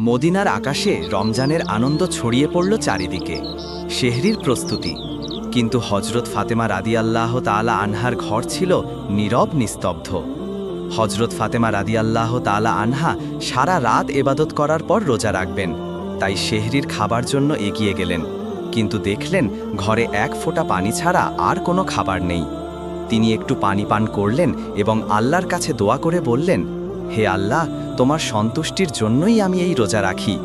মদিনার আকাশে রমজানের আনন্দ ছড়িয়ে পড়ল চারিদিকে। শেহরির প্রস্তুতি। কিন্তু হজরত ফাতেমা রাদি আল্লাহ তালা আনহার ঘর ছিল নীরব, নিস্তব্ধ। হজরত ফাতেমা রাদিয়াল্লাহ তালা আনহা সারা রাত এবাদত করার পর রোজা রাখবেন। তাই শেহরির খাবার জন্য এগিয়ে গেলেন। কিন্তু দেখলেন, ঘরে এক ফোঁটা পানি ছাড়া আর কোনো খাবার নেই। তিনি একটু পানি পান করলেন এবং আল্লাহর কাছে দোয়া করে বললেন হে আল্লাহ, তোমার সন্তুষ্টির জন্যই আমি এই রোজা রাখি।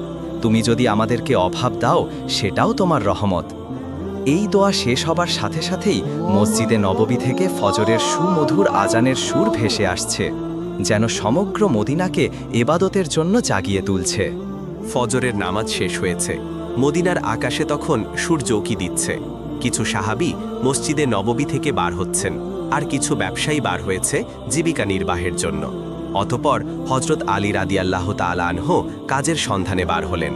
তুমি যদি আমাদেরকে অভাব দাও, সেটাও তোমার রহমত। এই দোয়া শেষ হবার সাথে সাথেই মসজিদে নববী থেকে ফজরের সুমধুর আজানের সুর ভেসে আসছে, যেন সমগ্র মদিনাকে এবাদতের জন্য জাগিয়ে তুলছে। ফজরের নামাজ শেষ হয়েছে। মদিনার আকাশে তখন সূর্য উকি দিচ্ছে। কিছু সাহাবি মসজিদে নববী থেকে বার হচ্ছেন, আর কিছু ব্যবসায়ী বার হয়েছে জীবিকা নির্বাহের জন্য। অতপর হজরত আলী রাদিয়াল্লাহ তালানহ কাজের সন্ধানে বার হলেন।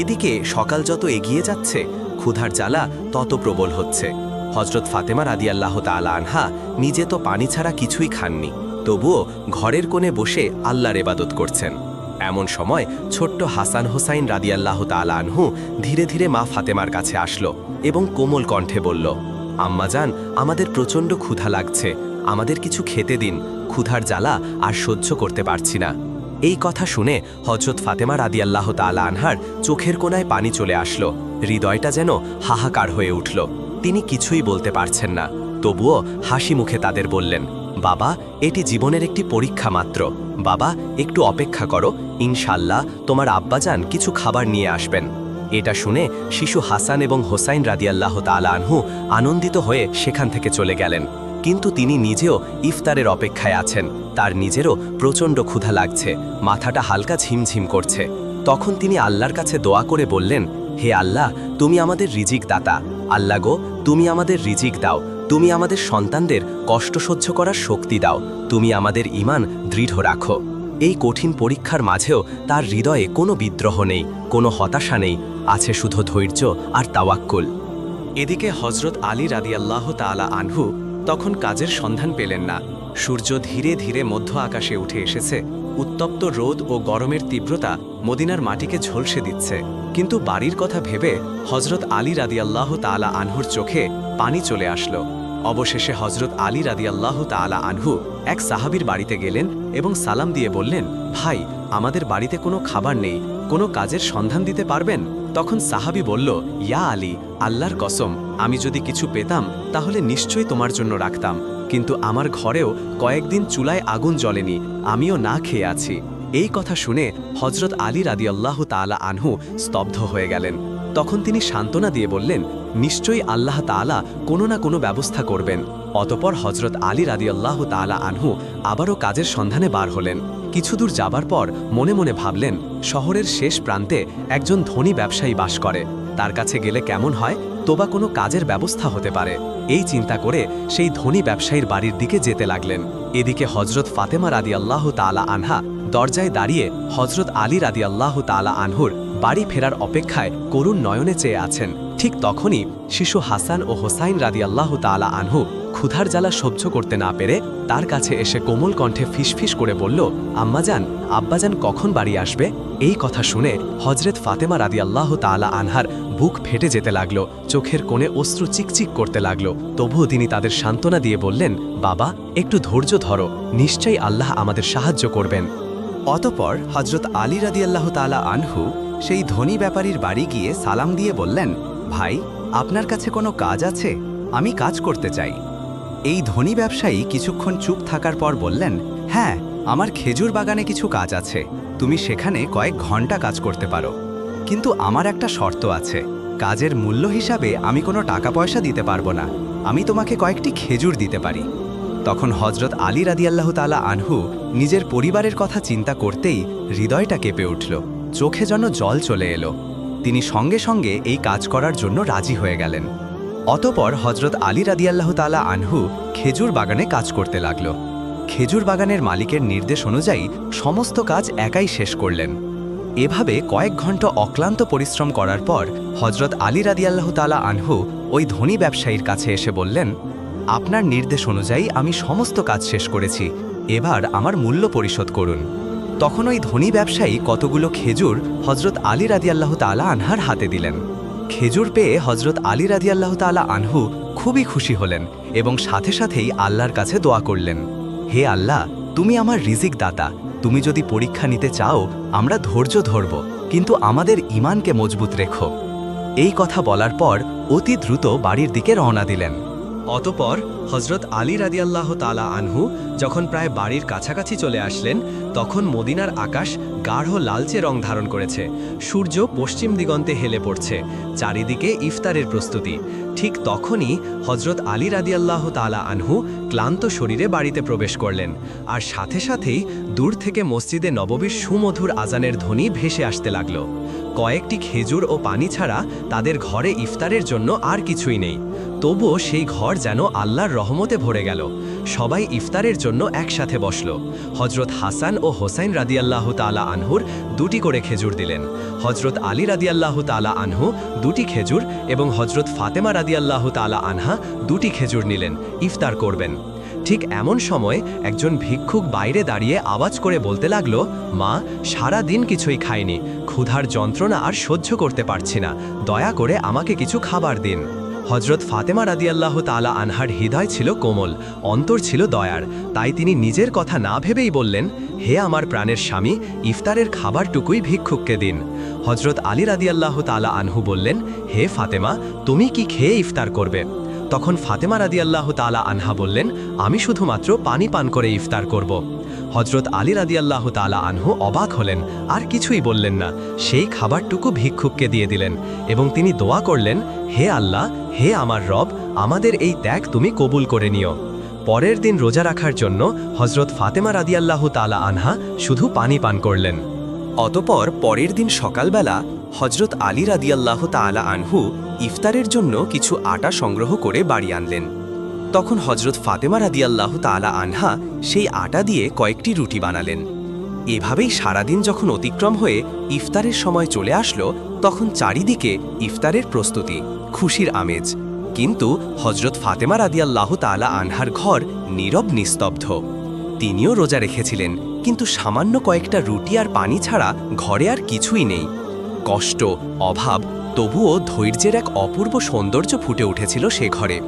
এদিকে সকাল যত এগিয়ে যাচ্ছে, ক্ষুধার জ্বালা তত প্রবল হচ্ছে। হজরত ফাতেমা রাদিয়াল্লাহ তালা আনহা নিজে তো পানি ছাড়া কিছুই খাননি, তবুও ঘরের কোণে বসে আল্লাহর এবাদত করছেন। এমন সময় ছোট্ট হাসান হোসাইন রাদিয়াল্লাহ তালা আনহু ধীরে ধীরে মা ফাতেমার কাছে আসলো এবং কোমল কণ্ঠে বলল আম্মাজান আমাদের প্রচণ্ড ক্ষুধা লাগছে আমাদের কিছু খেতে দিন, ক্ষুধার জ্বালা আর সহ্য করতে পারছি না। এই কথা শুনে হজরত ফাতেমা রাদিয়াল্লাহ তালা আনহার চোখের কোনায় পানি চলে আসলো। হৃদয়টা যেন হাহাকার হয়ে উঠল। তিনি কিছুই বলতে পারছেন না। তবুও হাসি মুখে তাদের বললেন, বাবা, এটি জীবনের একটি পরীক্ষা মাত্র। বাবা, একটু অপেক্ষা করো। ইনশাল্লাহ তোমার আব্বাজান কিছু খাবার নিয়ে আসবেন। এটা শুনে শিশু হাসান এবং হোসাইন রাদিয়াল্লাহ তালা আনহু আনন্দিত হয়ে সেখান থেকে চলে গেলেন। কিন্তু তিনি নিজেও ইফতারের অপেক্ষায় আছেন। তার নিজেরও প্রচণ্ড ক্ষুধা লাগছে, মাথাটা হালকা ঝিমঝিম করছে। তখন তিনি আল্লাহর কাছে দোয়া করে বললেন, হে আল্লাহ, তুমি আমাদের রিজিক দাতা। আল্লাহ গো, তুমি আমাদের রিজিক দাও। তুমি আমাদের সন্তানদের কষ্ট সহ্য করার শক্তি দাও। তুমি আমাদের ইমান দৃঢ় রাখো। এই কঠিন পরীক্ষার মাঝেও তার হৃদয়ে কোনো বিদ্রোহ নেই, কোনো হতাশা নেই। আছে শুধু ধৈর্য আর তাওয়াক্কুল। এদিকে হজরত আলী রাদিয়াল্লাহ তালা আনহু তখন কাজের সন্ধান পেলেন না। সূর্য ধীরে ধীরে মধ্য আকাশে উঠে এসেছে। উত্তপ্ত রোদ ও গরমের তীব্রতা মদিনার মাটিকে ঝলসে দিচ্ছে। কিন্তু বাড়ির কথা ভেবে হজরত আলী রাদিয়াল্লাহ তালা আনহুর চোখে পানি চলে আসলো। অবশেষে হজরত আলী রাদিয়াল্লাহ তালা আনহু এক সাহাবির বাড়িতে গেলেন এবং সালাম দিয়ে বললেন, ভাই, আমাদের বাড়িতে কোনো খাবার নেই। কোনো কাজের সন্ধান দিতে পারবেন? তখন সাহাবি বলল, ইয়া আলী, আল্লাহর কসম, আমি যদি কিছু পেতাম, তাহলে নিশ্চয়ই তোমার জন্য রাখতাম। কিন্তু আমার ঘরেও কয়েকদিন চুলায় আগুন জ্বলেনি, আমিও না খেয়ে আছি। এই কথা শুনে হজরত আলী রাদিয়াল্লাহ তালা আনহু স্তব্ধ হয়ে গেলেন। তখন তিনি সান্ত্বনা দিয়ে বললেন, নিশ্চয়ই আল্লাহ তাআলা কোনো না কোনো ব্যবস্থা করবেন। অতপর হজরত আলী রাদিয়াল্লাহ তাআলা আনহু আবারও কাজের সন্ধানে বার হলেন। কিছুদূর যাবার পর মনে মনে ভাবলেন, শহরের শেষ প্রান্তে একজন ধনী ব্যবসায়ী বাস করে। তার কাছে গেলে কেমন হয়? তোবা কোনো কাজের ব্যবস্থা হতে পারে। এই চিন্তা করে সেই ধনী ব্যবসায়ীর বাড়ির দিকে যেতে লাগলেন। এদিকে হজরত ফাতেমা রাদিয়াল্লাহ তাআলা আনহা দরজায় দাঁড়িয়ে হজরত আলী রাদিয়াল্লাহ তাআলা আনহুর বাড়ি ফেরার অপেক্ষায় করুণ নয়নে চেয়ে আছেন। ঠিক তখনই শিশু হাসান ও হোসাইন রাদিয়াল্লাহ তালা আনহু ক্ষুধার জ্বালা সহ্য করতে না পেরে তার কাছে এসে কোমল কণ্ঠে ফিসফিস করে বলল, আম্মাজান, আব্বাজান কখন বাড়ি আসবে? এই কথা শুনে হজরত ফাতেমা রাদি আল্লাহ তালা আনহার বুক ফেটে যেতে লাগল, চোখের কোণে অশ্রু চিকচিক করতে লাগল। তবুও তিনি তাদের সান্ত্বনা দিয়ে বললেন, বাবা, একটু ধৈর্য ধরো, নিশ্চয়ই আল্লাহ আমাদের সাহায্য করবেন। অতপর হজরত আলী রাদি আল্লাহ তালা আনহু সেই ধনী ব্যাপারীর বাড়ি গিয়ে সালাম দিয়ে বললেন, ভাই, আপনার কাছে কোনো কাজ আছে? আমি কাজ করতে চাই। এই ধনী ব্যবসায়ী কিছুক্ষণ চুপ থাকার পর বললেন হ্যাঁ আমার খেজুর বাগানে কিছু কাজ আছে। তুমি সেখানে কয়েক ঘণ্টা কাজ করতে পারো। কিন্তু আমার একটা শর্ত আছে। কাজের মূল্য হিসাবে আমি কোনো টাকা পয়সা দিতে পারব না। আমি তোমাকে কয়েকটি খেজুর দিতে পারি। তখন হজরত আলী রাদিয়াল্লাহ তালা আনহু নিজের পরিবারের কথা চিন্তা করতেই হৃদয়টা কেঁপে উঠল। চোখে যেন জল চলে এলো। তিনি সঙ্গে সঙ্গে এই কাজ করার জন্য রাজি হয়ে গেলেন। অতপর হজরত আলী রাদিয়াল্লাহ তালা আনহু খেজুর বাগানে কাজ করতে লাগল। খেজুর বাগানের মালিকের নির্দেশ অনুযায়ী সমস্ত কাজ একাই শেষ করলেন। এভাবে কয়েক ঘণ্টা অক্লান্ত পরিশ্রম করার পর হজরত আলী রাদিয়াল্লাহ তালা আনহু ওই ধনী ব্যবসায়ীর কাছে এসে বললেন, আপনার নির্দেশ অনুযায়ী আমি সমস্ত কাজ শেষ করেছি, এবার আমার মূল্য পরিশোধ করুন। তখন ওই ধনী ব্যবসায়ী কতগুলো খেজুর হজরত আলী রাদিয়াল্লাহ তালা আনহার হাতে দিলেন। খেজুর পেয়ে হজরত আলী রাদিয়াল্লাহ তালা আনহু খুবই খুশি হলেন এবং সাথে সাথেই আল্লাহর কাছে দোয়া করলেন, হে আল্লাহ, তুমি আমার রিজিক দাতা, তুমি যদি পরীক্ষা নিতে চাও, আমরা ধৈর্য ধরব, কিন্তু আমাদের ইমানকে মজবুত রেখো। এই কথা বলার পর অতি দ্রুত বাড়ির দিকে রওনা দিলেন। অতপর হজরত আলী রাদিয়াল্লাহ তালা আনহু যখন প্রায় বাড়ির কাছাকাছি চলে আসলেন, তখন মদিনার আকাশ গাঢ় লালচে রং ধারণ করেছে। সূর্য পশ্চিম দিগন্তে হেলে পড়ছে। চারিদিকে ইফতারের প্রস্তুতি। ঠিক তখনই হজরত আলী রাদিয়াল্লাহ তালা আনহু ক্লান্ত শরীরে বাড়িতে প্রবেশ করলেন। আর সাথে সাথেই দূর থেকে মসজিদে নববীর সুমধুর আজানের ধ্বনি ভেসে আসতে লাগল। কয়েকটি খেজুর ও পানি ছাড়া তাদের ঘরে ইফতারের জন্য আর কিছুই নেই। তবুও সেই ঘর যেন আল্লাহর রহমতে ভরে গেল। সবাই ইফতারের জন্য একসাথে বসল। হজরত হাসান ও হোসাইন রাদিয়াল্লাহ তালা আনহুর দুটি করে খেজুর দিলেন। হজরত আলী রাদিয়াল্লাহ তালা আনহু দুটি খেজুর এবং হজরত ফাতেমা রাদিয়াল্লাহ তালা আনহা দুটি খেজুর নিলেন, ইফতার করবেন। ঠিক এমন সময় একজন ভিক্ষুক বাইরে দাঁড়িয়ে আওয়াজ করে বলতে লাগল, মা, সারা দিন কিছুই খাইনি। ক্ষুধার যন্ত্রণা আর সহ্য করতে পারছি না। দয়া করে আমাকে কিছু খাবার দিন। হজরত ফাতেমা রাদিয়াল্লাহ তালা আনহার হৃদয় ছিল কোমল, অন্তর ছিল দয়ার। তাই তিনি নিজের কথা না ভেবেই বললেন, হে আমার প্রাণের স্বামী, ইফতারের খাবারটুকুই ভিক্ষুককে দিন। হজরত আলী রাদিয়াল্লাহ তালা আনহু বললেন, হে ফাতেমা, তুমি কি খেয়ে ইফতার করবে? তখন ফাতেমা রাদিয়াল্লাহ তালা আনহা বললেন, আমি শুধুমাত্র পানি পান করে ইফতার করব। হজরত আলী রাদিয়াল্লাহ তালা আনহু অবাক হলেন, আর কিছুই বললেন না। সেই খাবারটুকু ভিক্ষুককে দিয়ে দিলেন এবং তিনি দোয়া করলেন, হে আল্লাহ, হে আমার রব, আমাদের এই ত্যাগ তুমি কবুল করে নিও। পরের দিন রোজা রাখার জন্য হজরত ফাতেমা রাদিয়াল্লাহ তালা আনহা শুধু পানি পান করলেন। অতপর পরের দিন সকালবেলা হজরত আলী রাদিয়াল্লাহ তালা আনহু ইফতারের জন্য কিছু আটা সংগ্রহ করে বাড়ি আনলেন। তখন হজরত ফাতেমা রাদিয়াল্লাহ তালা আনহা সেই আটা দিয়ে কয়েকটি রুটি বানালেন। এভাবেই সারাদিন যখন অতিক্রম হয়ে ইফতারের সময় চলে আসলো, তখন চারিদিকে ইফতারের প্রস্তুতি, খুশির আমেজ। কিন্তু হজরত ফাতেমা রাদিয়াল্লাহ তালা আনহার ঘর নীরব নিস্তব্ধ। তিনিও রোজা রেখেছিলেন, কিন্তু সামান্য কয়েকটা রুটি আর পানি ছাড়া ঘরে আর কিছুই নেই। কষ্ট, অভাব, তবুও ধৈর্যের এক অপূর্ব সৌন্দর্য ফুটে উঠেছিল সে ঘরে।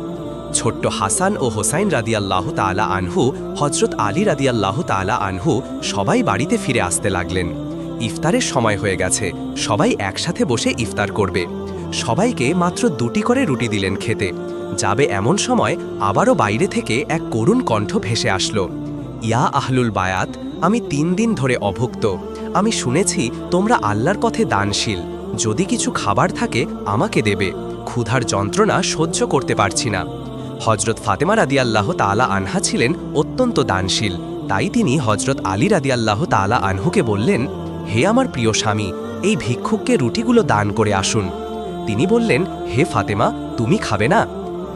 ছোট্ট হাসান ও হোসাইন রাদিয়াল্লাহ তালা আনহু হজরত আলী রাদিয়াল্লাহ তালা আনহু সবাই বাড়িতে ফিরে আসতে লাগলেন। ইফতারের সময় হয়ে গেছে, সবাই একসাথে বসে ইফতার করবে। সবাইকে মাত্র দুটি করে রুটি দিলেন খেতে। যাবে এমন সময় আবারও বাইরে থেকে এক করুণ কণ্ঠ ভেসে আসলো। ইয়া আহলুল বায়াত, আমি তিন দিন ধরে অভুক্ত। আমি শুনেছি তোমরা আল্লাহর পথে দানশীল। যদি কিছু খাবার থাকে, আমাকে দেবে। ক্ষুধার যন্ত্রণা সহ্য করতে পারছি না। হজরত ফাতেমা রাদিয়াল্লাহ তালা আনহা ছিলেন অত্যন্ত দানশীল। তাই তিনি হজরত আলী রাদিয়াল্লাহ তালা আনহুকে বললেন, হে আমার প্রিয় স্বামী, এই ভিক্ষুককে রুটিগুলো দান করে আসুন। তিনি বললেন, হে ফাতেমা, তুমি খাবে না?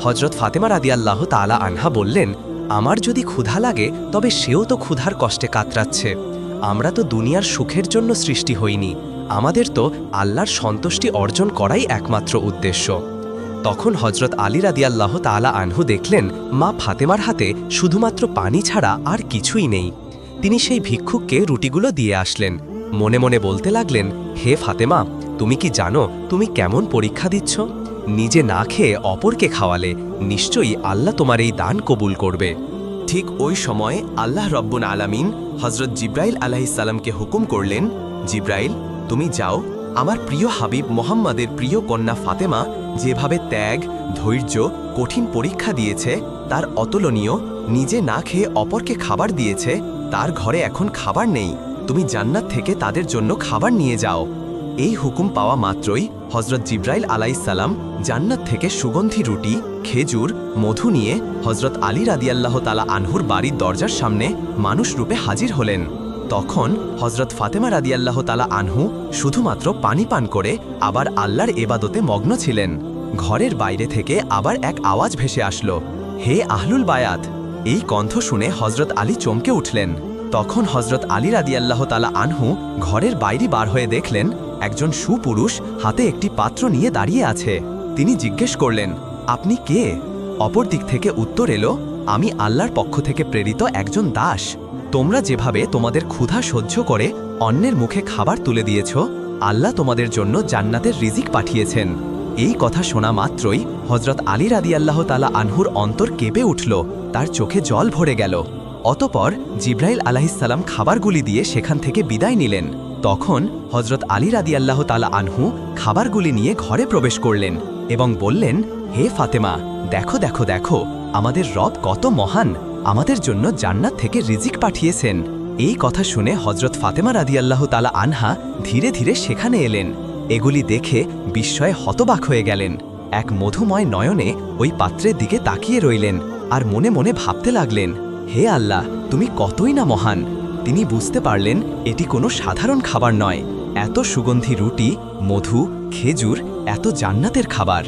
হজরত ফাতেমা রাদিয়াল্লাহ তালা আনহা বললেন, আমার যদি ক্ষুধা লাগে, তবে সেও তো ক্ষুধার কষ্টে কাতরাচ্ছে। আমরা তো দুনিয়ার সুখের জন্য সৃষ্টি হইনি। আমাদের তো আল্লাহর সন্তুষ্টি অর্জন করাই একমাত্র উদ্দেশ্য। তখন হজরত আলী রাদিয়াল্লাহ তালা আনহু দেখলেন, মা ফাতেমার হাতে শুধুমাত্র পানি ছাড়া আর কিছুই নেই। তিনি সেই ভিক্ষুককে রুটিগুলো দিয়ে আসলেন। মনে মনে বলতে লাগলেন, হে ফাতেমা, তুমি কি জানো তুমি কেমন পরীক্ষা দিচ্ছ? নিজে না খেয়ে অপরকে খাওয়ালে নিশ্চয়ই আল্লাহ তোমার এই দান কবুল করবে। ঠিক ওই সময় আল্লাহ রব্বুন আলামিন হজরত জিব্রাইল আলাহিসাল্লামকে হুকুম করলেন, জিব্রাইল, তুমি যাও, আমার প্রিয় হাবিব মোহাম্মদের প্রিয় কন্যা ফাতেমা যেভাবে ত্যাগ, ধৈর্য, কঠিন পরীক্ষা দিয়েছে, তার অতুলনীয়, নিজে না খেয়ে অপরকে খাবার দিয়েছে, তার ঘরে এখন খাবার নেই, তুমি জান্নাত থেকে তাদের জন্য খাবার নিয়ে যাও। এই হুকুম পাওয়া মাত্রই হজরত জিব্রাইল আলাইসাল্লাম জান্নাত থেকে সুগন্ধি রুটি খেজুর, মধু নিয়ে হজরত আলী রাদিয়াল্লাহ তালা আনহুর বাড়ির দরজার সামনে মানুষ রূপে হাজির হলেন। তখন হজরত ফাতেমা রাদিয়াল্লাহ তালা আনহু শুধুমাত্র পানি পান করে আবার আল্লাহর এবাদতে মগ্ন ছিলেন। ঘরের বাইরে থেকে আবার এক আওয়াজ ভেসে আসল, হে আহলুল বায়াত! এই কণ্ঠ শুনে হজরত আলী চমকে উঠলেন। তখন হজরত আলী রাদিয়াল্লাহ তালা আনহু ঘরের বাইরে বার হয়ে দেখলেন, একজন সুপুরুষ হাতে একটি পাত্র নিয়ে দাঁড়িয়ে আছে। তিনি জিজ্ঞেস করলেন আপনি কে? অপর দিক থেকে উত্তর এলো, আমি আল্লাহর পক্ষ থেকে প্রেরিত একজন দাস। তোমরা যেভাবে তোমাদের ক্ষুধা সহ্য করে অন্যের মুখে খাবার তুলে দিয়েছ, আল্লাহ তোমাদের জন্য জান্নাতের রিজিক পাঠিয়েছেন। এই কথা শোনা মাত্রই হজরত আলী রাদি আল্লাহ তালা আনহুর অন্তর কেঁপে উঠল, তার চোখে জল ভরে গেল। অতপর জিব্রাইল আলাহিসাল্লাম খাবারগুলি দিয়ে সেখান থেকে বিদায় নিলেন। তখন হজরত আলী রাদি আল্লাহ তালা আনহু খাবারগুলি নিয়ে ঘরে প্রবেশ করলেন এবং বললেন হে ফাতেমা, দেখো দেখো দেখো, আমাদের রব কত মহান, আমাদের জন্য জান্নাত থেকে রিজিক পাঠিয়েছেন। এই কথা শুনে হজরত ফাতেমা রাদি আল্লাহ তালা আনহা ধীরে ধীরে সেখানে এলেন। এগুলি দেখে বিস্ময়ে হতবাক হয়ে গেলেন। এক মধুময় নয়নে ওই পাত্রের দিকে তাকিয়ে রইলেন আর মনে মনে ভাবতে লাগলেন, হে আল্লাহ, তুমি কতই না মহান। তিনি বুঝতে পারলেন এটি কোনো সাধারণ খাবার নয়। এত সুগন্ধি রুটি, মধু, খেজুর, এত জান্নাতের খাবার।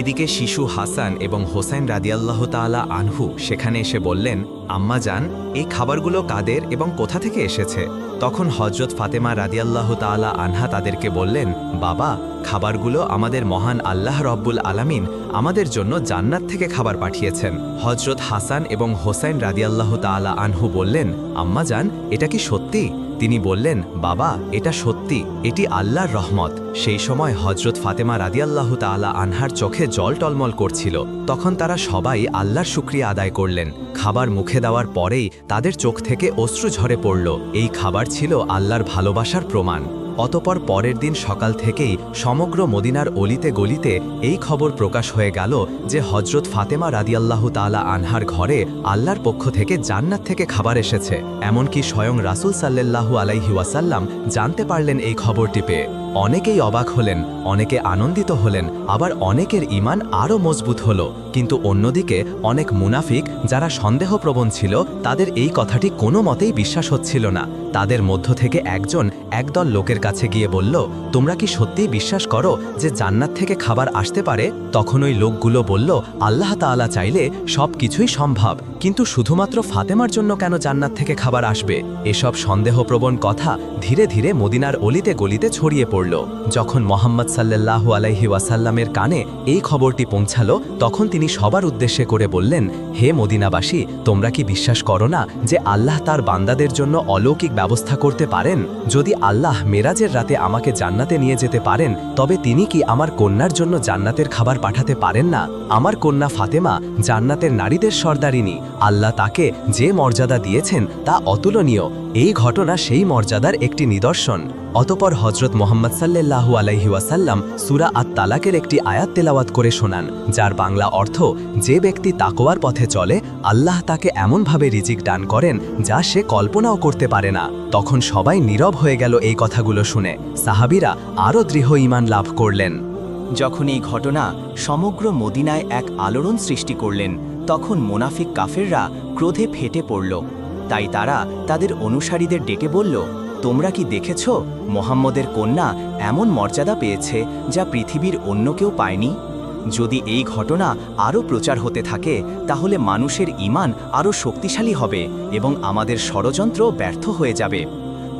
এদিকে শিশু হাসান এবং হোসেন রাদিয়াল্লাহ তালা আনহু সেখানে এসে বললেন, আম্মা যান, এই খাবারগুলো কাদের এবং কোথা থেকে এসেছে? তখন হজরত ফাতেমা রাদিয়াল্লাহ তালা আনহা তাদেরকে বললেন, বাবা খাবারগুলো আমাদের মহান আল্লাহ রব্বুল আলামিন আমাদের জন্য জান্নাত থেকে খাবার পাঠিয়েছেন। হজরত হাসান এবং হোসেন রাদিয়াল্লাহ তাআলা আনহু বললেন, আম্মা যান এটা কি সত্যি? তিনি বললেন, বাবা, এটা সত্যি, এটি আল্লাহর রহমত। সেই সময় হজরত ফাতেমা রাদিয়াল্লাহ তাআলা আনহার চোখে জল টলমল করছিল। তখন তারা সবাই আল্লাহর শুক্রিয়া আদায় করলেন। খাবার মুখে দেওয়ার পরেই তাদের চোখ থেকে অশ্রু ঝরে পড়ল। এই খাবার ছিল আল্লাহর ভালোবাসার প্রমাণ। অতপর পরের দিন সকাল থেকেই সমগ্র মদিনার অলিতে গলিতে এই খবর প্রকাশ হয়ে গেল যে হজরত ফাতেমা রাদিয়াল্লাহ তালা আনহার ঘরে আল্লাহর পক্ষ থেকে জান্নাত থেকে খাবার এসেছে। এমনকি স্বয়ং রাসুল সাল্লাল্লাহু আলাইহি ওয়াসাল্লাম জানতে পারলেন এই খবরটি পেয়ে। অনেকেই অবাক হলেন, অনেকে আনন্দিত হলেন, আবার অনেকের ইমান আরও মজবুত হল। কিন্তু অন্যদিকে অনেক মুনাফিক যারা সন্দেহপ্রবণ ছিল, তাদের এই কথাটি কোনো মতেই বিশ্বাস হচ্ছিল না। তাদের মধ্য থেকে একজন একদল লোকের কাছে গিয়ে বলল, তোমরা কি সত্যিই বিশ্বাস করো যে জান্নাত থেকে খাবার আসতে পারে? তখন ওই লোকগুলো বলল, আল্লাহ তাআলা চাইলে সব কিছুই সম্ভব, কিন্তু শুধুমাত্র ফাতেমার জন্য কেন জান্নাত থেকে খাবার আসবে? এসব সন্দেহপ্রবণ কথা ধীরে ধীরে মদিনার অলিতে গলিতে ছড়িয়ে পড়ল। যখন মোহাম্মদ সাল্লাল্লাহু আলাইহি ওয়াসাল্লামের কানে এই খবরটি পৌঁছালো, তখন তিনি সবার উদ্দেশ্যে করে বললেন, হে মদিনাবাসী, তোমরা কি বিশ্বাস করো না যে আল্লাহ তার বান্দাদের জন্য অলৌকিক ব্যবস্থা করতে পারেন? যদি আল্লাহ মেরাজের রাতে আমাকে জান্নাতে নিয়ে যেতে পারেন, তবে তিনি কি আমার কন্যার জন্য জান্নাতের খাবার পাঠাতে পারেন না? আমার কন্যা ফাতেমা জান্নাতের নারীদের সর্দারিনী। আল্লাহ তাকে যে মর্যাদা দিয়েছেন তা অতুলনীয়। এই ঘটনা সেই মর্যাদার একটি নিদর্শন। অতপর হজরত মোহাম্মদ সাল্লাল্লাহু আলাইহি ওয়াসাল্লাম সুরা আত তালাকের একটি আয়াত তেলাওয়াত করে শোনান, যার বাংলা অর্থ, যে ব্যক্তি তাকোয়ার পথে চলে, আল্লাহ তাকে এমনভাবে রিজিক দান করেন যা সে কল্পনাও করতে পারে না। তখন সবাই নীরব হয়ে গেল এই কথাগুলো শুনে। সাহাবিরা আরও দৃঢ় ইমান লাভ করলেন। যখন এই ঘটনা সমগ্র মদিনায় এক আলোড়ন সৃষ্টি করলেন, তখন মোনাফিক কাফেররা ক্রোধে ফেটে পড়ল। তাই তারা তাদের অনুসারীদের ডেকে বলল তোমরা কি দেখেছ? মোহাম্মদের কন্যা এমন মর্যাদা পেয়েছে যা পৃথিবীর অন্য কেউ পায়নি? যদি এই ঘটনা আরও প্রচার হতে থাকে, তাহলে মানুষের ইমান আরও শক্তিশালী হবে এবং আমাদের ষড়যন্ত্র ব্যর্থ হয়ে যাবে।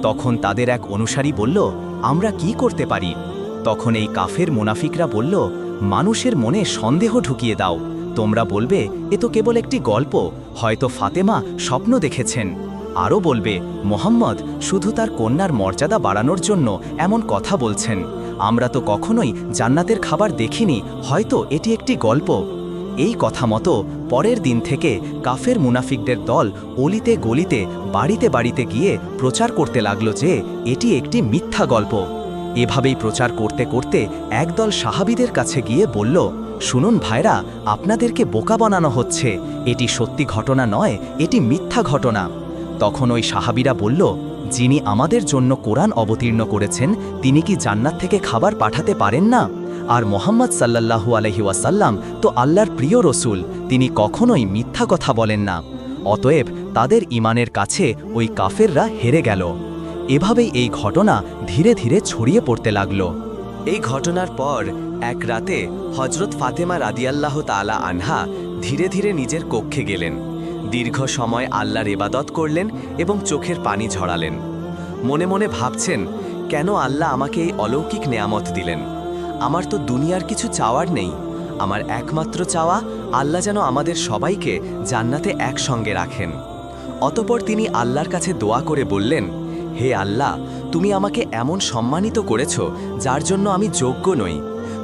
তখন তাদের এক অনুসারী বলল, আমরা কি করতে পারি? তখন এই কাফের মুনাফিকরা বলল, মানুষের মনে সন্দেহ ঢুকিয়ে দাও। তোমরা বলবে, এ তো কেবল একটি গল্প। হয়তো ফাতেমা স্বপ্ন দেখেছেন আরও বলবে, মোহাম্মদ, শুধু তার কন্যার মর্যাদা বাড়ানোর জন্য এমন কথা বলছেন। আমরা তো কখনোই জান্নাতের খাবার দেখিনি, হয়তো এটি একটি গল্প। এই কথা মতো পরের দিন থেকে কাফের মুনাফিকদের দল অলিতে গলিতে, বাড়িতে বাড়িতে গিয়ে প্রচার করতে লাগল যে এটি একটি মিথ্যা গল্প। এভাবেই প্রচার করতে করতে একদল সাহাবিদের কাছে গিয়ে বলল, শুনুন ভাইরা, আপনাদেরকে বোকা বানানো হচ্ছে। এটি সত্যি ঘটনা নয়, এটি মিথ্যা ঘটনা। তখন ওই সাহাবিরা বলল, যিনি আমাদের জন্য কোরআন অবতীর্ণ করেছেন, তিনি কি জান্নাত থেকে খাবার পাঠাতে পারেন না? আর মোহাম্মদ সাল্লাল্লাহু আলহি ওয়াসাল্লাম তো আল্লাহর প্রিয় রসুল, তিনি কখনোই মিথ্যা কথা বলেন না। অতএব তাদের ইমানের কাছে ওই কাফেররা হেরে গেল। এভাবেই এই ঘটনা ধীরে ধীরে ছড়িয়ে পড়তে লাগল। এই ঘটনার পর এক রাতে হজরত ফাতেমা রাদিয়াল্লাহ তালা আনহা ধীরে ধীরে নিজের কক্ষে গেলেন। দীর্ঘ সময় আল্লাহর ইবাদত করলেন এবং চোখের পানি ঝরালেন। মনে মনে ভাবছেন, কেন আল্লাহ আমাকে এই অলৌকিক নেয়ামত দিলেন? আমার তো দুনিয়ার কিছু চাওয়ার নেই। আমার একমাত্র চাওয়া, আল্লাহ যেন আমাদের সবাইকে জান্নাতে একসঙ্গে রাখেন। অতপর তিনি আল্লাহর কাছে দোয়া করে বললেন, হে আল্লাহ, তুমি আমাকে এমন সম্মানিত করেছ যার জন্য আমি যোগ্য নই।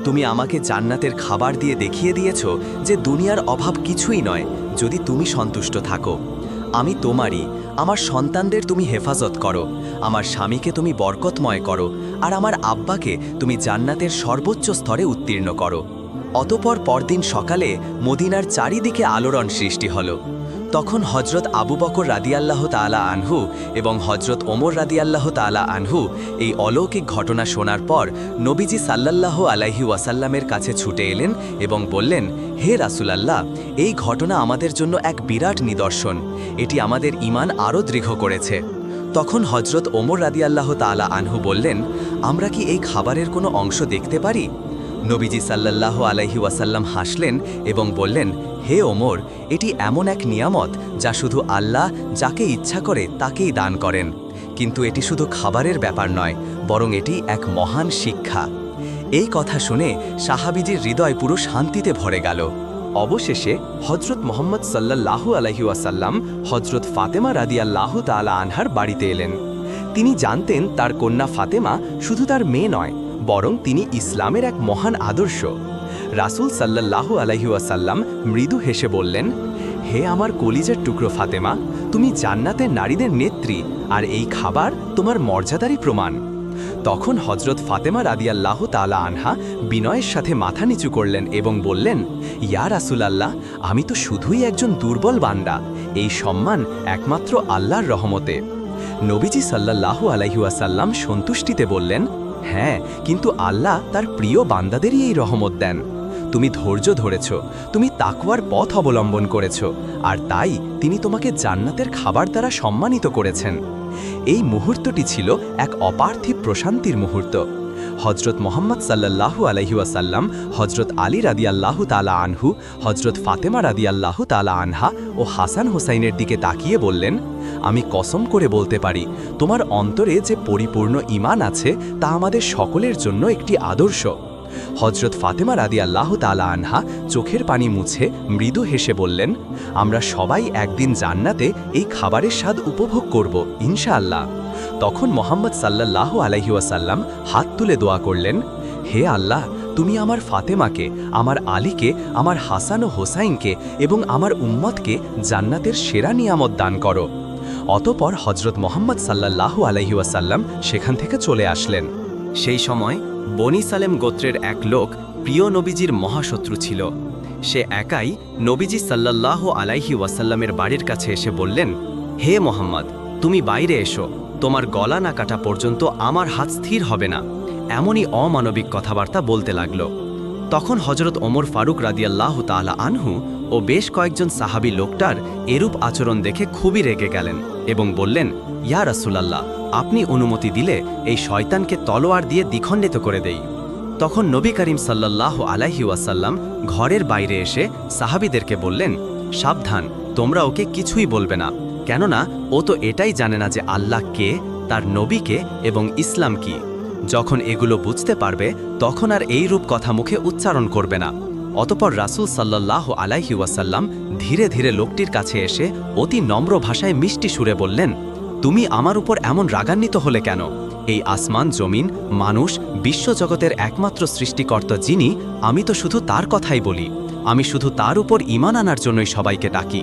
তুমি আমাকে জান্নাতের খাবার দিয়ে দেখিয়ে দিয়েছ যে দুনিয়ার অভাব কিছুই নয় যদি তুমি সন্তুষ্ট থাকো, আমি তোমারই, আমার সন্তানদের তুমি হেফাজত করো, আমার স্বামীকে তুমি বরকতময় করো, আর আমার আব্বাকে তুমি জান্নাতের সর্বোচ্চ স্তরে উত্তীর্ণ করো। অতপর পরদিন সকালে মদিনার চারিদিকে আলোড়ন সৃষ্টি হল। তখন হজরত আবু বকর রাদিয়াল্লাহ তালা আনহু এবং হজরত ওমর রাদিয়াল্লাহ তালা আনহু এই অলৌকিক ঘটনা শোনার পর নবীজি সাল্লাল্লাহ আলাইহি ওয়াসাল্লামের কাছে ছুটে এলেন এবং বললেন, হে রাসুলাল্লাহ, এই ঘটনা আমাদের জন্য এক বিরাট নিদর্শন। এটি আমাদের ইমান আরও দৃঢ় করেছে। তখন হজরত ওমর রাদিয়াল্লাহ তালা আনহু বললেন, আমরা কি এই খাবারের কোনো অংশ দেখতে পারি? নবীজি সাল্লাল্লাহ আলাইহি ওয়াসাল্লাম হাসলেন এবং বললেন, হে ওমর, এটি এমন এক নিয়ামত যা শুধু আল্লাহ যাকে ইচ্ছা করে তাকেই দান করেন। কিন্তু এটি শুধু খাবারের ব্যাপার নয়, বরং এটি এক মহান শিক্ষা। এই কথা শুনে সাহাবিজির হৃদয় পুরো শান্তিতে ভরে গেল। অবশেষে হজরত মোহাম্মদ সাল্লাল্লাহু আলহি ওয়াসাল্লাম হজরত ফাতেমা রাদিয়াল্লাহু তালা আনহার বাড়িতে এলেন। তিনি জানতেন তার কন্যা ফাতেমা শুধু তার মেয়ে নয় বরং তিনি ইসলামের এক মহান আদর্শ। রাসূল সাল্লাল্লাহু আলাইহি ওয়াসাল্লাম মৃদু হেসে বললেন, হে আমার কলিজের টুকরো ফাতেমা, তুমি জান্নাতের নারীদের নেত্রী, আর এই খাবার তোমার মর্যাদারই প্রমাণ। তখন হজরত ফাতেমা রাদিয়াল্লাহ তালা আনহা বিনয়ের সাথে মাথা নিচু করলেন এবং বললেন, ইয়া রাসুলাল্লাহ, আমি তো শুধুই একজন দুর্বল বান্দা, এই সম্মান একমাত্র আল্লাহর রহমতে। নবীজি সাল্লাল্লাহু আলাইহুয়াসাল্লাম সন্তুষ্টিতে বললেন হ্যাঁ কিন্তু আল্লাহ তার প্রিয় বান্দাদেরই এই রহমত দেন। তুমি ধৈর্য ধরেছ, তুমি তাকওয়ার পথ অবলম্বন করেছ, আর তাই তিনি তোমাকে জান্নাতের খাবার দ্বারা সম্মানিত করেছেন। এই মুহূর্তটি ছিল এক অপার্থিব প্রশান্তির মুহূর্ত। হজরত মোহাম্মদ সাল্লাল্লাহু আলহিউসাল্লাম হজরত আলী রাদিয়াল্লাহু তালা আনহু, হজরত ফাতেমা রাদিয়াল্লাহু তালা আনহা ও হাসান হোসাইনের দিকে তাকিয়ে বললেন, আমি কসম করে বলতে পারি, তোমার অন্তরে যে পরিপূর্ণ ইমান আছে, তা আমাদের সকলের জন্য একটি আদর্শ। হজরত ফাতেমা রাদি আল্লাহ তালা আনহা চোখের পানি মুছে মৃদু হেসে বললেন, আমরা সবাই একদিন জান্নাতে এই খাবারের স্বাদ উপভোগ করব, ইনশাআল্লাহ। তখন মোহাম্মদ সাল্লাল্লাহু আলাইহুয়াসাল্লাম হাত তুলে দোয়া করলেন, হে আল্লাহ, তুমি আমার ফাতেমাকে, আমার আলীকে, আমার হাসান ও হোসাইনকে এবং আমার উম্মতকে জান্নাতের সেরা নিয়ামত দান করো। অতপর হজরত মোহাম্মদ সাল্লাল্লাহু আলাইহুয়াসাল্লাম সেখান থেকে চলে আসলেন। সেই সময় বনি সালেম গোত্রের এক লোক প্রিয় নবীজির মহাশত্রু ছিল। সে একাই নবীজি সাল্লাল্লাহু আলাইহি ওয়াসাল্লামের বাড়ির কাছে এসে বললেন, হে মোহাম্মদ, তুমি বাইরে এসো। তোমার গলা না কাটা পর্যন্ত আমার হাত স্থির হবে না। এমনই অমানবিক কথাবার্তা বলতে লাগল। তখন হজরত ওমর ফারুক রাদিয়াল্লাহ তাআলা আনহু ও বেশ কয়েকজন সাহাবী লোকটার এরূপ আচরণ দেখে খুবই রেগে গেলেন এবং বললেন, ইয়া রাসূলাল্লাহ, আপনি অনুমতি দিলে এই শয়তানকে তলোয়ার দিয়ে দ্বিখণ্ডিত করে দেই। তখন নবী করিম সাল্লাল্লাহ আলাইহি ওয়াসাল্লাম ঘরের বাইরে এসে সাহাবীদেরকে বললেন, সাবধান, তোমরা ওকে কিছুই বলবে না। কেননা ও তো এটাই জানে না যে আল্লাহ কে, তার নবীকে এবং ইসলাম কি। যখন এগুলো বুঝতে পারবে, তখন আর এই রূপ কথা মুখে উচ্চারণ করবে না। অতপর রাসূল সাল্লাল্লাহ আলাইহি ওয়াসাল্লাম ধীরে ধীরে লোকটির কাছে এসে অতি নম্র ভাষায় মিষ্টি সুরে বললেন, তুমি আমার উপর এমন রাগান্বিত হলে কেন? এই আসমান, জমিন, মানুষ বিশ্বজগতের একমাত্র সৃষ্টিকর্তা যিনি, আমি তো শুধু তার কথাই বলি। আমি শুধু তার উপর ইমান আনার জন্যই সবাইকে ডাকি।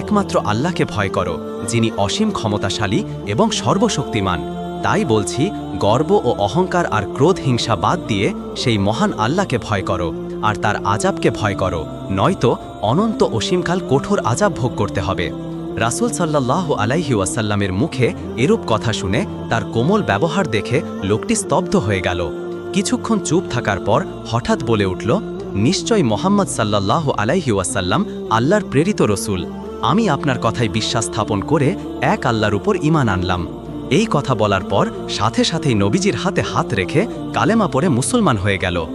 একমাত্র আল্লাহকে ভয় করো, যিনি অসীম ক্ষমতাশালী এবং সর্বশক্তিমান। তাই বলছি, গর্ব ও অহংকার আর ক্রোধ হিংসা বাদ দিয়ে সেই মহান আল্লাহকে ভয় করো, আর তার আজাবকে ভয় করো, নয়তো অনন্ত অসীমকাল কঠোর আজাব ভোগ করতে হবে। রাসূল সাল্লাল্লাহু আলাইহি ওয়াসাল্লামের মুখে এরূপ কথা শুনে তার কোমল ব্যবহার দেখে লোকটি স্তব্ধ হয়ে গেল। কিছুক্ষণ চুপ থাকার পর হঠাৎ বলে উঠল, নিশ্চয় মোহাম্মদ সাল্লাল্লাহু আলাইহি ওয়াসাল্লাম আল্লাহর প্রেরিত রসুল। আমি আপনার কথায় বিশ্বাস স্থাপন করে এক আল্লাহর উপর ইমান আনলাম। এই কথা বলার পর সাথে সাথেই নবীজির হাতে হাত রেখে কালেমা পরে মুসলমান হয়ে গেল।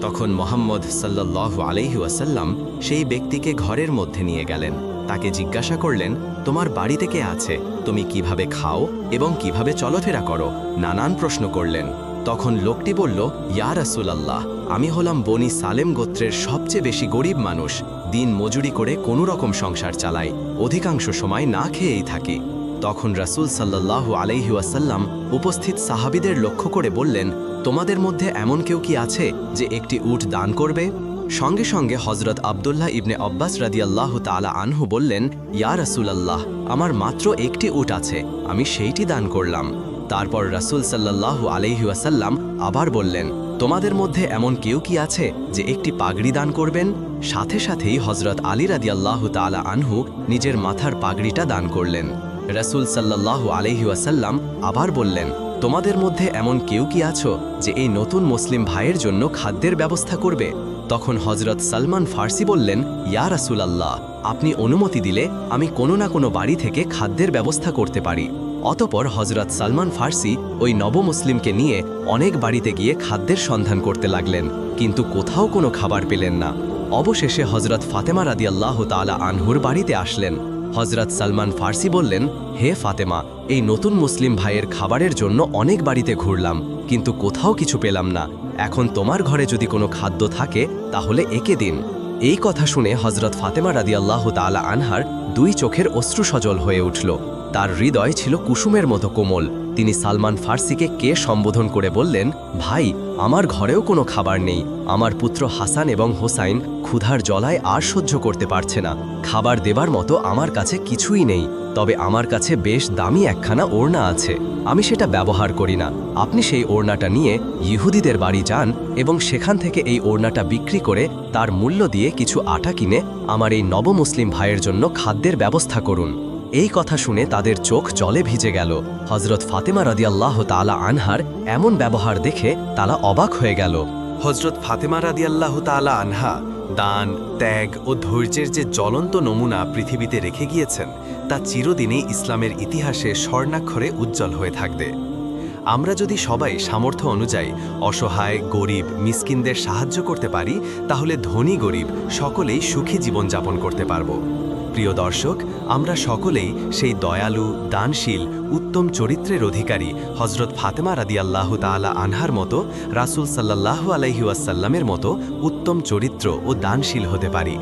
তখন মোহাম্মদ সাল্লাল্লাহু আলাইহি ওয়াসাল্লাম সেই ব্যক্তিকে ঘরের মধ্যে নিয়ে গেলেন। তাকে জিজ্ঞাসা করলেন, তোমার বাড়িতে কে আছে? তুমি কীভাবে খাও এবং কীভাবে চলাফেরা করো? নানান প্রশ্ন করলেন। তখন লোকটি বলল, ইয়া রাসূলাল্লাহ। আমি হলাম বনি সালেম গোত্রের সবচেয়ে বেশি গরিব মানুষ। দিন মজুরি করে কোনো রকম সংসার চালাই। অধিকাংশ সময় না খেয়েই থাকি। তখন রাসূল সাল্লাল্লাহু আলাইহিওয়াসাল্লাম উপস্থিত সাহাবীদের লক্ষ্য করে বললেন, তোমাদের মধ্যে এমন কেউ কি আছে যে একটি উট দান করবে? সঙ্গে সঙ্গে হজরত আবদুল্লাহ ইবনে আব্বাস রাদিয়াল্লাহ তালা আনহু বললেন, ইয়া রাসূলাল্লাহ, আমার মাত্র একটি উট আছে, আমি সেইটি দান করলাম। তারপর রাসূল সাল্লাল্লাহু আলাইহি ওয়াসাল্লাম আবার বললেন তোমাদের মধ্যে এমন কেউ কি আছে যে একটি পাগড়ি দান করবেন? সাথে সাথেই হজরত আলী রাদিয়াল্লাহ তালা আনহু নিজের মাথার পাগড়িটা দান করলেন। রাসূল সাল্লাল্লাহু আলাইহি ওয়াসাল্লাম আবার বললেন, তোমাদের মধ্যে এমন কেউ কি আছো যে এই নতুন মুসলিম ভাইয়ের জন্য খাদ্যের ব্যবস্থা করবে? তখন হজরত সালমান ফার্সি বললেন, ইয়া রাসূলাল্লাহ, আপনি অনুমতি দিলে আমি কোনো না কোনো বাড়ি থেকে খাদ্যের ব্যবস্থা করতে পারি। অতপর হজরত সালমান ফার্সি ওই নবমুসলিমকে নিয়ে অনেক বাড়িতে গিয়ে খাদ্যের সন্ধান করতে লাগলেন, কিন্তু কোথাও কোনো খাবার পেলেন না। অবশেষে হজরত ফাতেমা রাদিয়াল্লাহ তাআলা আনহুর বাড়িতে আসলেন। হজরত সালমান ফার্সি বললেন, হে ফাতেমা, এই নতুন মুসলিম ভাইয়ের খাবারের জন্য অনেক বাড়িতে ঘুরলাম, কিন্তু কোথাও কিছু পেলাম না। এখন তোমার ঘরে যদি কোনো খাদ্য থাকে, তাহলে একে দিন। এই কথা শুনে হজরত ফাতেমা রাদিয়াল্লাহ তাআলা আনহার দুই চোখের অশ্রু সজল হয়ে উঠল। তার হৃদয় ছিল কুসুমের মতো কোমল। তিনি সালমান ফার্সিকে কে সম্বোধন করে বললেন, ভাই, আমার ঘরেও কোনো খাবার নেই। আমার পুত্র হাসান এবং হোসাইন ক্ষুধার জলায় আর সহ্য করতে পারছে না। খাবার দেবার মতো আমার কাছে কিছুই নেই। তবে আমার কাছে বেশ দামি একখানা ওড়না আছে। আমি সেটা ব্যবহার করি না। আপনি সেই ওড়নাটা নিয়ে ইহুদিদের বাড়ি যান এবং সেখান থেকে এই ওড়নাটা বিক্রি করে তার মূল্য দিয়ে কিছু আটা কিনে আমার এই নবমুসলিম ভাইয়ের জন্য খাদ্যের ব্যবস্থা করুন। এই কথা শুনে তাদের চোখ জলে ভিজে গেল। হজরত ফাতেমা রাদিয়াল্লাহ তালা আনহার এমন ব্যবহার দেখে তারা অবাক হয়ে গেল। হজরত ফাতেমা রাদিয়াল্লাহ তাআলা আনহা দান, ত্যাগ ও ধৈর্যের যে জ্বলন্ত নমুনা পৃথিবীতে রেখে গিয়েছেন, তা চিরদিনই ইসলামের ইতিহাসে স্বর্ণাক্ষরে উজ্জ্বল হয়ে থাকবে। আমরা যদি সবাই সামর্থ্য অনুযায়ী অসহায়, গরিব, মিসকিনদের সাহায্য করতে পারি, তাহলে ধনী গরিব সকলেই সুখী জীবনযাপন করতে পারব। প্রিয় দর্শক, আমরা সকলেই সেই দয়ালু, দানশীল, উত্তম চরিত্রের অধিকারী হজরত ফাতেমা রাদি আল্লাহ তালা আনহার মতো, রাসুল সাল্লাহ আলাইহি ওয়াসাল্লামের মতো উত্তম চরিত্র ও দানশীল হতে পারি।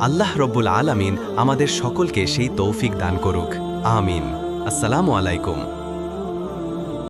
আল্লাহ রব্বুল আলামিন আমাদের সকলকে সেই তৌফিক দান করুক। আমিন। আসসালামু আলাইকুম।